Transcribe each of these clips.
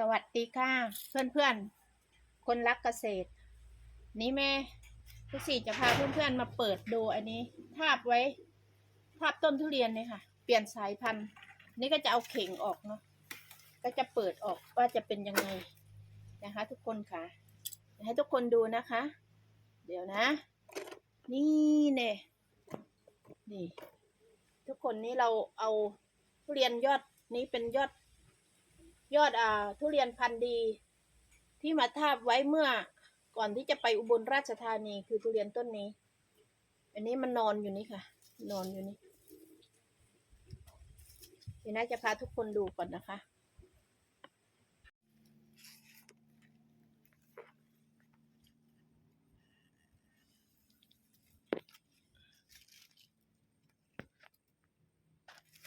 สวัสดีค่ะ เพื่อนเพื่อนๆคนรักเกษตร นี่แม่ทุกสี่จะพาเพื่อนเพื่อนๆมาเปิดดูอันนี้ทาบไว้ทาบต้นทุเรียนเนี่ยค่ะ เปลี่ยนสายพันธุ์ นี่ก็จะเอาเข่งออกเนาะก็จะเปิดออกว่าจะเป็นยังไงนะคะ ทุกคนค่ะให้ทุกคนดูนะคะ เดี๋ยวนะ นี่เนี่ยนี่ ทุกคนนี่เราเอาทุเรียนยอดนี้เป็นยอด ยอดอ่าทุเรียนพันธุ์ดี ที่มาทาบไว้เมื่อก่อนที่จะไปอุบลราชธานีคือทุเรียนต้นนี้ อันนี้มันนอนอยู่นี่ค่ะ นอนอยู่นี่เดี๋ยวน่าจะพาทุกคนดูก่อนนะคะ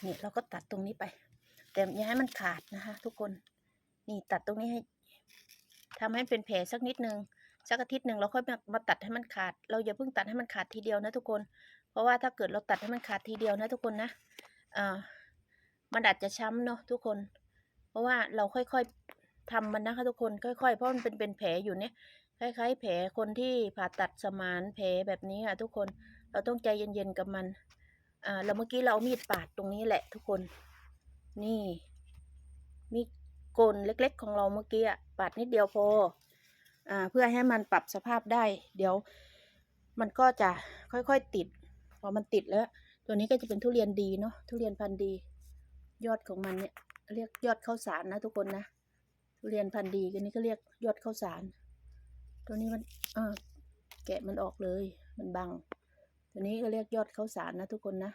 นี่เราก็ตัดตรงนี้ไป แต่อย่าให้มันขาดนะคะ ทุกคนนี่ตัดตรงนี้ให้ทำให้เป็นแผลสักนิดนึงสักอาทิตย์หนึ่งเราค่อยมามาตัดให้มันขาด เราอย่าเพิ่งตัดให้มันขาดทีเดียวนะทุกคน เพราะว่าถ้าเกิดเราตัดให้มันขาดทีเดียวนะทุกคนนะอ่ามันอาจจะช้ำเนาะทุกคน เพราะว่าเราค่อยๆทำมันนะคะทุกคนค่อยๆ เพราะมันเป็นเป็นแผลอยู่เนี่ยคล้ายๆ แผลคนที่ผ่าตัดสมานแผลแบบนี้ค่ะทุกคนเราต้องใจเย็นๆกับมันอ่าแล้วเมื่อกี้เราเอามีดปาดตรงนี้แหละทุกคน นี่ มีดโกนเล็กๆของเราเมื่อกี้อะปาดนิดเดียวพออ่าเพื่อให้มันปรับสภาพได้ เดี๋ยวมันก็จะค่อยๆติด พอมันติดแล้ว ตัวนี้ก็จะเป็นทุเรียนดีเนาะทุเรียนพันธุ์ดี ยอดของมันเนี่ยเรียกยอดข้าวสารนะทุกคนนะทุเรียนพันธุ์ดีกันนี้ก็เรียกยอดข้าวสาร ตัวนี้มันอ่าแกะมันออกเลย มันบัง ตัวนี้ก็เรียกยอดข้าวสารนะทุกคนนะ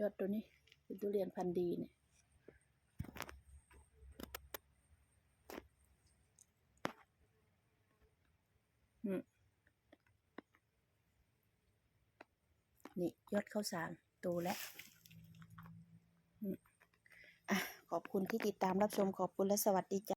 ยอดตัวนี้เป็นทุเรียนพันธุ์ดีเนี่ย นี่ยอดข้าวสารโตแล้วอะขอบคุณที่ติดตามรับชมขอบคุณและสวัสดีจ้ะ